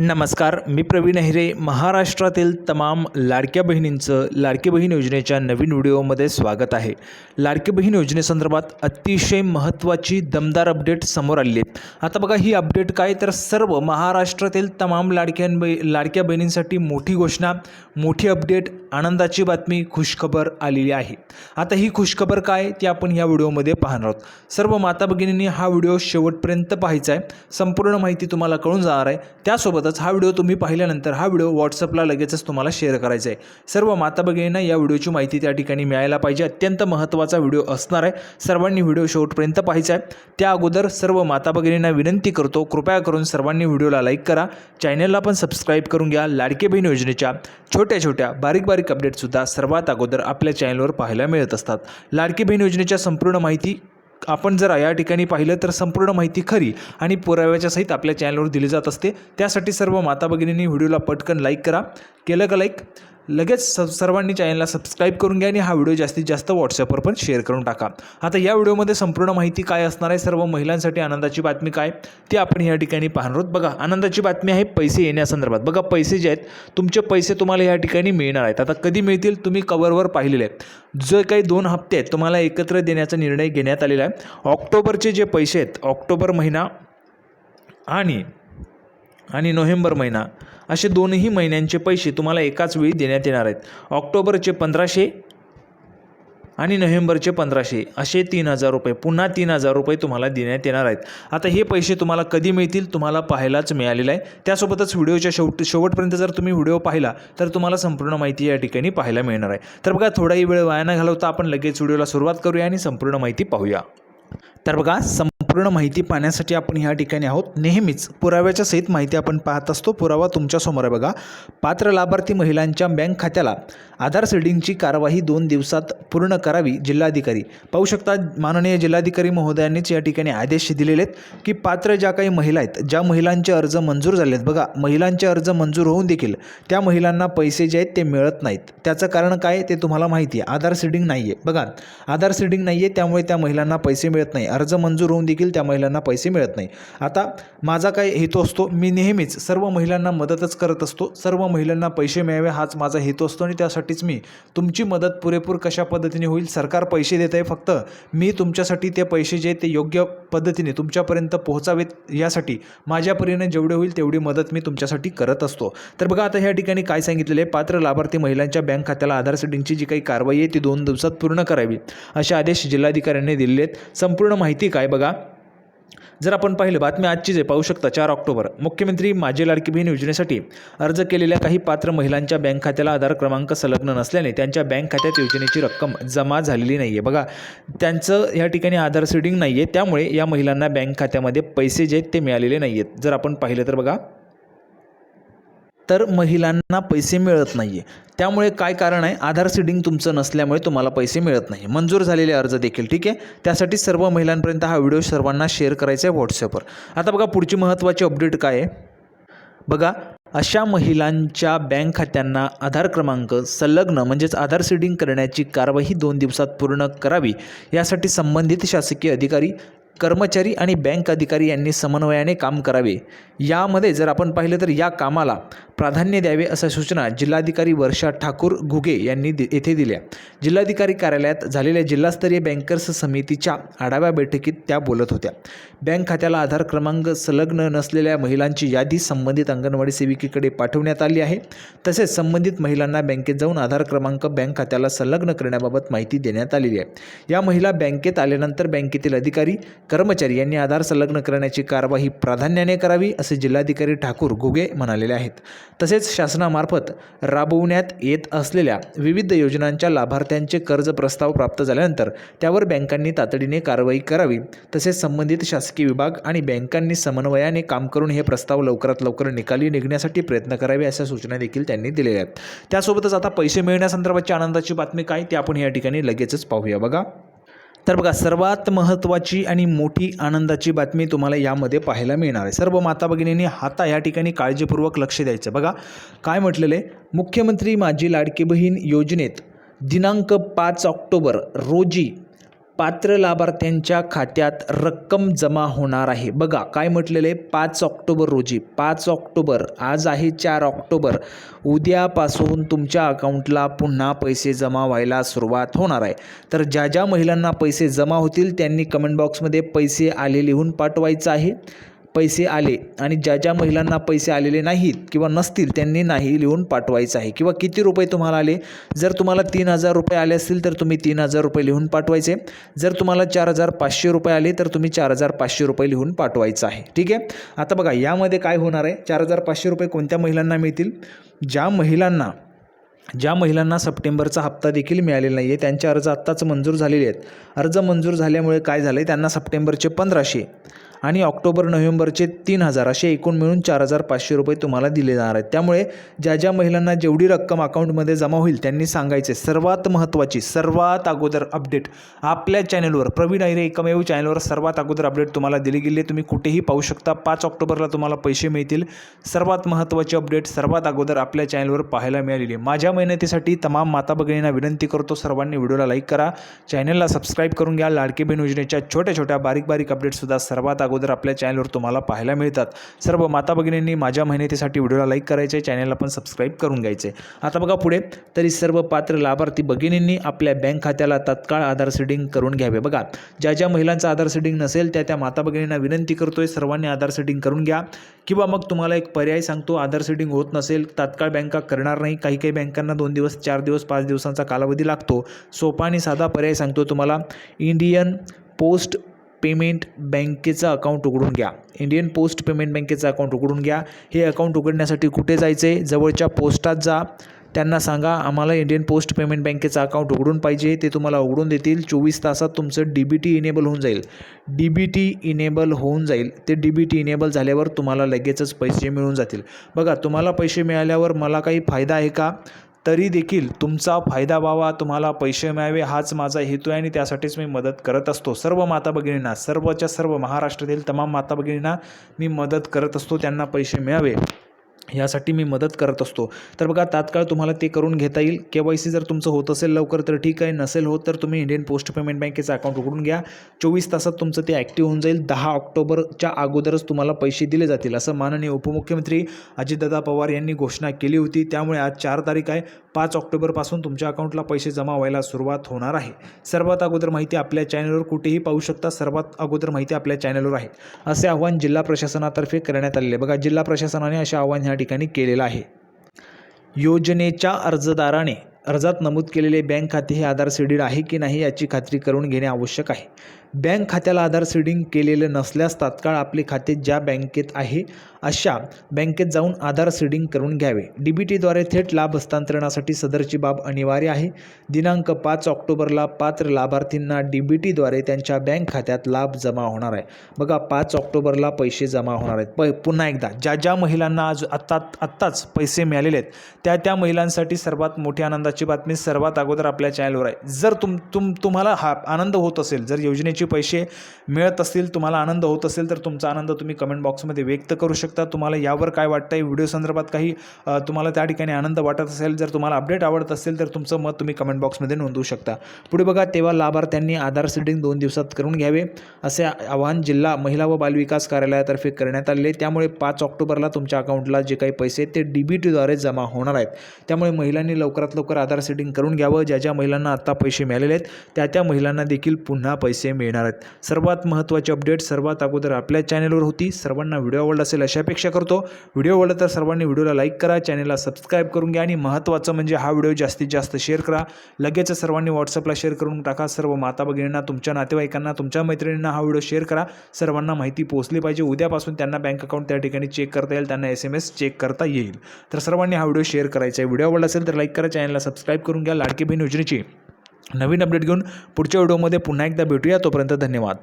नमस्कार मी प्रवीण अहिरे महाराष्ट्रातील तमाम लाडक्या बहिणींचं लाडकी बहीण योजनेच्या नवीन व्हिडिओमध्ये स्वागत आहे. लाडकी बहीण योजनेसंदर्भात अतिशय महत्त्वाची दमदार अपडेट समोर आली आहेत. आता बघा ही अपडेट काय? तर सर्व महाराष्ट्रातील तमाम लाडक्या लाडक्या बहिणींसाठी मोठी घोषणा मोठी अपडेट आनंदाची बातमी खुशखबर आलेली आहे. आता ही खुशखबर काय? ती आपण या व्हिडिओमध्ये पाहणार आहोत. सर्व माता भगिनींनी हा व्हिडिओ शेवटपर्यंत पाहायचा आहे. संपूर्ण माहिती तुम्हाला कळून जाणार आहे. त्यासोबत अर्थातच हा व्हिडिओ तुम्ही पाहिल्यानंतर हा व्हिडिओ व्हॉट्सअपला लगेचच तुम्हाला शेअर करायचा आहे सर्व माता भगिनींना या व्हिडिओची माहिती त्या ठिकाणी मिळायला पाहिजे. अत्यंत महत्त्वाचा व्हिडिओ असणार आहे. सर्वांनी व्हिडिओ शेवटपर्यंत पाहायचा आहे. त्या अगोदर सर्व माता भगिनींना विनंती करतो कृपया करून सर्वांनी व्हिडिओला लाईक करा. चॅनलला पण सबस्क्राईब करून घ्या. लाडके बहीण योजनेच्या छोट्या छोट्या बारीक बारीक अपडेटसुद्धा सर्वात अगोदर आपल्या चॅनलवर पाहायला मिळत असतात. लाडकी बहीण योजनेच्या संपूर्ण माहिती आपण जर या ठिकाणी पाहिलं तर संपूर्ण माहिती खरी आणि पुराव्याच्या सहित आपल्या चॅनलवर दिली जात असते. त्यासाठी सर्व माता भगिनींनी व्हिडिओला पटकन लाईक करा. केलं का लाईक लगेच स सर्वांनी चॅनलला सबस्क्राईब करून घ्या आणि हा व्हिडिओ जास्तीत जास्त व्हॉट्सअपवर पण शेअर करून टाका. आता या व्हिडिओमध्ये संपूर्ण माहिती काय असणार आहे? सर्व महिलांसाठी आनंदाची बातमी काय? ती आपण या ठिकाणी पाहणार आहोत. बघा आनंदाची बातमी आहे पैसे येण्यासंदर्भात. बघा पैसे जे आहेत तुमचे पैसे तुम्हाला या ठिकाणी मिळणार आहेत. आता कधी मिळतील? तुम्ही कवरवर पाहिलेले आहेत. जे काही दोन हप्ते आहेत तुम्हाला एकत्र देण्याचा निर्णय घेण्यात आलेला आहे. ऑक्टोबरचे जे पैसे आहेत ऑक्टोबर महिना आणि आणि नोव्हेंबर महिना असे दोनही महिन्यांचे पैसे तुम्हाला एकाच वेळी देण्यात येणार आहेत. ऑक्टोबरचे पंधराशे आणि नोव्हेंबरचे पंधराशे असे तीन हजार रुपये पुन्हा तीन हजार रुपये तुम्हाला देण्यात येणार आहेत. आता हे पैसे तुम्हाला कधी मिळतील तुम्हाला पाहायलाच मिळालेलं आहे. त्यासोबतच व्हिडिओच्या शेवट शेवटपर्यंत जर तुम्ही व्हिडिओ पाहिला तर तुम्हाला संपूर्ण माहिती या ठिकाणी पाहायला मिळणार आहे. तर बघा थोडाही वेळ वाया न घालवता आपण लगेच व्हिडिओला सुरुवात करूया आणि संपूर्ण माहिती पाहूया. तर बघा संपूर्ण माहिती पाहण्यासाठी आपण ह्या ठिकाणी आहोत. नेहमीच पुराव्याच्या सहित माहिती आपण पाहत असतो. पुरावा तुमच्यासमोर आहे बघा. पात्र लाभार्थी महिलांच्या बँक खात्याला आधार सीडिंगची कारवाई दोन दिवसात पूर्ण करावी जिल्हाधिकारी. पाहू शकता माननीय जिल्हाधिकारी महोदयांनीच या ठिकाणी आदेश दिलेले आहेत की पात्र ज्या काही महिला आहेत ज्या महिलांचे अर्ज मंजूर झाले आहेत बघा महिलांचे अर्ज मंजूर होऊन देखील त्या महिलांना पैसे जे आहेत ते मिळत नाहीत. त्याचं कारण काय ते तुम्हाला माहिती आहे. आधार सीडिंग नाही आहे बघा आधार सीडिंग नाही आहे त्यामुळे त्या महिलांना पैसे मिळत नाही. अर्ज मंजूर होऊन देखील त्या महिलांना पैसे मिळत नाही. आता माझा काय हेतू असतो? मी नेहमीच सर्व महिलांना मदतच करत असतो. सर्व महिलांना पैसे मिळावे हाच माझा हेतू असतो आणि त्यासाठीच मी तुमची मदत पुरेपूर कशा पद्धतीने होईल? सरकार पैसे देत आहे फक्त. मी तुमच्यासाठी ते पैसे जे ते योग्य पद्धतीने तुमच्यापर्यंत पोहोचावेत यासाठी माझ्या परीने जेवढे होईल तेवढी मदत मी तुमच्यासाठी करत असतो. तर बघा आता ह्या ठिकाणी काय सांगितलेलं आहे? पात्र लाभार्थी महिलांच्या बँक खात्याला आधार सेटिंगची जी काही कारवाई आहे ती दोन दिवसात पूर्ण करावी. असे आदेश जिल्हाधिकाऱ्यांनी दिलेले आहेत. संपूर्ण माहिती काय बघा? जर आपण पाहिलं बातमी आजचीच आहे. पाहू शकता चार ऑक्टोबर. मुख्यमंत्री माझी लाडकी बहीण योजनेसाठी अर्ज केलेल्या काही पात्र महिलांच्या बँक खात्याला आधार क्रमांक संलग्न नसल्याने त्यांच्या बँक खात्यात योजनेची रक्कम जमा झालेली नाही आहे बघा त्यांचं या ठिकाणी आधार सीडिंग नाही आहे त्यामुळे या महिलांना बँक खात्यामध्ये पैसे जे आहेत ते मिळालेले नाही आहेत जर आपण पाहिलं तर बघा तर महिलांना पैसे मिळत नाही आहे त्यामुळे काय कारण आहे? आधार सीडिंग तुमचं नसल्यामुळे तुम्हाला पैसे मिळत नाही. मंजूर झालेले अर्ज देखील ठीक आहे. त्यासाठी सर्व महिलांपर्यंत हा व्हिडिओ सर्वांना शेअर करायचा आहे व्हॉट्सअपवर. आता बघा पुढची महत्त्वाची अपडेट काय आहे? बघा अशा महिलांच्या बँक खात्यांना आधार क्रमांक संलग्न म्हणजेच आधार सीडिंग करण्याची कारवाई दोन दिवसात पूर्ण करावी यासाठी संबंधित शासकीय अधिकारी कर्मचारी आणि बँक अधिकारी यांनी समन्वयाने काम करावे. यामध्ये जर आपण पाहिलं तर या कामाला प्राधान्य द्यावे अशा सूचना जिल्हाधिकारी वर्षा ठाकूर घुगे यांनी दि येथे दिल्या. जिल्हाधिकारी कार्यालयात झालेल्या जिल्हास्तरीय बँकर्स समितीच्या आढाव्या बैठकीत त्या बोलत होत्या. बँक खात्याला आधार क्रमांक संलग्न नसलेल्या महिलांची यादी संबंधित अंगणवाडी सेविकेकडे पाठवण्यात आली आहे. तसेच संबंधित महिलांना बँकेत जाऊन आधार क्रमांक बँक खात्याला संलग्न करण्याबाबत माहिती देण्यात आलेली आहे. या महिला बँकेत आल्यानंतर बँकेतील अधिकारी कर्मचारी यांनी आधार संलग्न करण्याची कारवाई प्राधान्याने करावी असे जिल्हाधिकारी ठाकूर घुगे म्हणालेले आहेत. तसेच शासनामार्फत राबवण्यात येत असलेल्या विविध योजनांच्या लाभार्थ्यांचे कर्ज प्रस्ताव प्राप्त झाल्यानंतर त्यावर बँकांनी तातडीने कारवाई करावी. तसेच संबंधित शासकीय विभाग आणि बँकांनी समन्वयाने काम करून हे प्रस्ताव लवकरात लवकर निकाली निघण्यासाठी प्रयत्न करावे अशा सूचना देखील त्यांनी दिलेल्या आहेत. त्यासोबतच आता पैसे मिळण्यासंदर्भातची आनंदाची बातमी काय? ते आपण या ठिकाणी लगेचच पाहूया. बघा. तर बघा सर्वात महत्त्वाची आणि मोठी आनंदाची बातमी तुम्हाला यामध्ये पाहायला मिळणार आहे. सर्व माता भगिनींनी हाता या ठिकाणी काळजीपूर्वक लक्ष द्यायचं. बघा काय म्हटलेलं आहे? मुख्यमंत्री माझी लाडकी बहीण योजनेत दिनांक पाच ऑक्टोबर रोजी पात्र लाभार्थ्यांच्या खात्यात रक्कम जमा होणार आहे. बघा काय म्हटलेलं आहे? पाच ऑक्टोबर रोजी. पाच ऑक्टोबर. आज आहे चार ऑक्टोबर. उद्यापासून तुमच्या अकाउंटला पुन्हा पैसे जमा व्हायला सुरुवात होणार आहे. तर ज्या ज्या महिलांना पैसे जमा होतील त्यांनी कमेंट बॉक्समध्ये पैसे आले लिहून पाठवायचं आहे. पैसे आले आणि ज्या ज्या महिलांना पैसे आलेले नाहीत किंवा नसतील त्यांनी नाही लिहून पाठवायचं आहे. किंवा किती रुपये तुम्हाला आले? जर तुम्हाला तीन हजार रुपये आले असतील तर तुम्ही तीन हजार रुपये लिहून पाठवायचे. जर तुम्हाला चार हजार पाचशे रुपये आले तर तुम्ही चार हजार पाचशे रुपये लिहून पाठवायचं आहे. ठीक आहे? आता बघा यामध्ये काय होणार आहे? चार हजार पाचशे रुपये कोणत्या महिलांना मिळतील? ज्या महिलांना ज्या महिलांना सप्टेंबरचा हप्ता देखील मिळालेला नाही आहे त्यांचे अर्ज आत्ताच मंजूर झालेले आहेत. अर्ज मंजूर झाल्यामुळे काय झालं आहे त्यांना सप्टेंबरचे पंधराशे. आणि ऑक्टोबर नोव्हेंबरचे तीन हजार असे एकूण मिळून चार हजार पाचशे रुपये तुम्हाला दिले जाणार आहेत. त्यामुळे ज्या ज्या महिलांना जेवढी रक्कम अकाउंटमध्ये जमा होईल त्यांनी सांगायचे सर्वात महत्त्वाची सर्वात अगोदर अपडेट आपल्या चॅनलवर प्रवीण ऐरे एकमेव चॅनलवर सर्वात अगोदर अपडेट तुम्हाला दिली गेली तुम्ही कुठेही पाहू शकता. पाच ऑक्टोबरला तुम्हाला पैसे मिळतील. सर्वात महत्त्वाची अपडेट सर्वात अगोदर आपल्या चॅनलवर पाहायला मिळालेली आहे. माझ्या मेहनतीसाठी तमाम माता भगिनींना विनंती करतो सर्वांनी व्हिडिओला लाईक करा. चॅनलला सबस्क्राईब करून घ्या. लाडके बहीण योजनेच्या छोट्या छोट्या बारीक बारीक अपडेटसुद्धा सर्वात अगोदर आपल्या चॅनलवर तुम्हाला पाहायला मिळतात. सर्व माता भगिनींनी माझ्या मेहनतीसाठी व्हिडिओला लाईक करायचे चॅनलला पण सबस्क्राईब करून घ्यायचे. आता बघा पुढे तरी सर्व पात्र लाभार्थी भगिनींनी आपल्या बँक खात्याला तत्काळ आधार सीडिंग करून घ्यावे. बघा ज्या ज्या महिलांचं आधार सीडिंग नसेल त्या त्या माता भगिनींना विनंती करतोय सर्वांनी आधार सीडिंग करून घ्या. किंवा मग तुम्हाला एक पर्याय सांगतो आधार सीडिंग होत नसेल तात्काळ बँका करणार नाही. काही काही बँकांना दोन दिवस चार दिवस पाच दिवसांचा कालावधी लागतो. सोपा आणि साधा पर्याय सांगतो तुम्हाला. इंडियन पोस्ट पेमेंट बँकेचं अकाउंट उघडून घ्या. इंडियन पोस्ट पेमेंट बँकेचं अकाउंट उघडून घ्या. हे अकाउंट उघडण्यासाठी कुठे जायचं? आहे जवळच्या पोस्टात जा. त्यांना सांगा आम्हाला इंडियन पोस्ट पेमेंट बँकेचं अकाउंट उघडून पाहिजे. ते तुम्हाला उघडून देतील. चोवीस तासात तुमचं डी बी टी इनेबल होऊन जाईल. डी बी टी इनेबल होऊन जाईल. ते डी बी टी इनेबल झाल्यावर तुम्हाला लगेचच पैसे मिळून जातील. बघा तुम्हाला पैसे मिळाल्यावर मला काही फायदा आहे का? तरी देखील तुमचा फायदा व्हावा तुम्हाला पैसे मिळावे हाच माझा हेतू आहे आणि त्यासाठीच मी मदत करत असतो. सर्व माता भगिनींना सर्वच्या सर्व महाराष्ट्रातील तमाम माता भगिनींना मी मदत करत असतो त्यांना पैसे मिळावे. यासाठी मी मदत करत असतो. तर बघा तात्काळ तुम्हाला ते करून घेता येईल. के वाय सी जर तुमचं होत असेल लवकर तर ठीक आहे. नसेल होत तर तुम्ही इंडियन पोस्ट पेमेंट बँकेचं अकाउंट उघडून घ्या. चोवीस तासात तुमचं ते ॲक्टिव्ह होऊन जाईल. दहा ऑक्टोबरच्या अगोदरच तुम्हाला पैसे दिले जातील असं माननीय उपमुख्यमंत्री अजितदादा पवार यांनी घोषणा केली होती. त्यामुळे आज चार तारीख आहे. पाच ऑक्टोबरपासून तुमच्या अकाउंटला पैसे जमा व्हायला सुरुवात होणार आहे. सर्वात अगोदर माहिती आपल्या चॅनलवर कुठेही पाहू शकता. सर्वात अगोदर माहिती आपल्या चॅनलवर आहे. असे आव्हान जिल्हा प्रशासनातर्फे करण्यात आलेले बघा जिल्हा प्रशासनाने असे आव्हान ह्या ठिकाणी केलेलं आहे. योजनेच्या अर्जदाराने अर्जात नमूद केलेले बँक खाते हे आधार सीडीड आहे की नाही याची खात्री करून घेणे आवश्यक आहे. बँक खात्याला आधार सीडिंग केलेलं नसल्यास तात्काळ आपले खाते ज्या बँकेत आहे अशा बँकेत जाऊन आधार सीडिंग करून घ्यावे. डी बी टीद्वारे थेट लाभ हस्तांतरणासाठी सदरची बाब अनिवार्य आहे. दिनांक पाच ऑक्टोबरला पात्र लाभार्थींना डी बी टीद्वारे त्यांच्या बँक खात्यात लाभ जमा होणार आहे. बघा पाच ऑक्टोबरला पैसे जमा होणार आहेत. प पुन्हा एकदा ज्या ज्या महिलांना आज आत्ता आत्ताच पैसे मिळालेले आहेत त्या त्या महिलांसाठी सर्वात मोठी आनंदाची बातमी सर्वात अगोदर आपल्या चॅनलवर आहे. जर तुम तुम तुम्हाला हा आनंद होत असेल जर योजनेची पैसे मिळत असतील तुम्हाला आनंद होत असेल तर तुमचा आनंद तुम्ही कमेंट बॉक्समध्ये व्यक्त करू शकता. तुम्हाला यावर काय वाटतं आहे व्हिडिओ संदर्भात काही तुम्हाला त्या ठिकाणी आनंद वाटत असेल जर तुम्हाला अपडेट आवडत असेल तर तुमचं मत तुम्ही कमेंट बॉक्समध्ये नोंदवू शकता. पुढे बघा तेव्हा लाभार्थ्यांनी आधार सीडिंग दोन दिवसात करून घ्यावे असे आवाहन जिल्हा महिला व बालविकास कार्यालयातर्फे करण्यात आले त्यामुळे पाच ऑक्टोबरला तुमच्या अकाउंटला जे काही पैसे ते डी बी टीद्वारे जमा होणार आहेत. त्यामुळे महिलांनी लवकरात लवकर आधार सेटिंग करून घ्यावं. ज्या ज्या महिलांना आत्ता पैसे मिळालेले आहेत त्या त्या महिलांना देखील पुन्हा पैसे येणार आहेत. सर्वात महत्त्वाची अपडेट सर्वात अगोदर आपल्या चॅनलवर होती. सर्वांना व्हिडिओ आवडला असेल अशी अपेक्षा करतो. व्हिडिओ आवडला तर सर्वांनी व्हिडिओला लाईक करा. चॅनेलला सबस्क्राईब करून घ्या आणि महत्त्वाचं म्हणजे हा व्हिडिओ जास्तीत जास्त शेअर करा. लगेच सर्वांनी व्हॉट्सअपला शेअर करून टाका. सर्व माता भगिनींना तुमच्या नातेवाईकांना तुमच्या मैत्रिणींना हा व्हिडिओ शेअर करा. सर्वांना माहिती पोहोचली पाहिजे. उद्यापासून त्यांना बँक अकाउंट त्या ठिकाणी चेक करता येईल. त्यांना एस एम एस चेक करता येईल. तर सर्वांनी हा व्हिडिओ शेअर करायचा आहे. व्हिडिओ आवडला असेल तर लाईक करा. चॅनलला सबस्क्राईब करून घ्या. लाडकी बहीण योजनेची. नवीन अपडेट घेऊन पुढच्या व्हिडिओमध्ये पुन्हा एकदा भेटूया. तोपर्यंत धन्यवाद.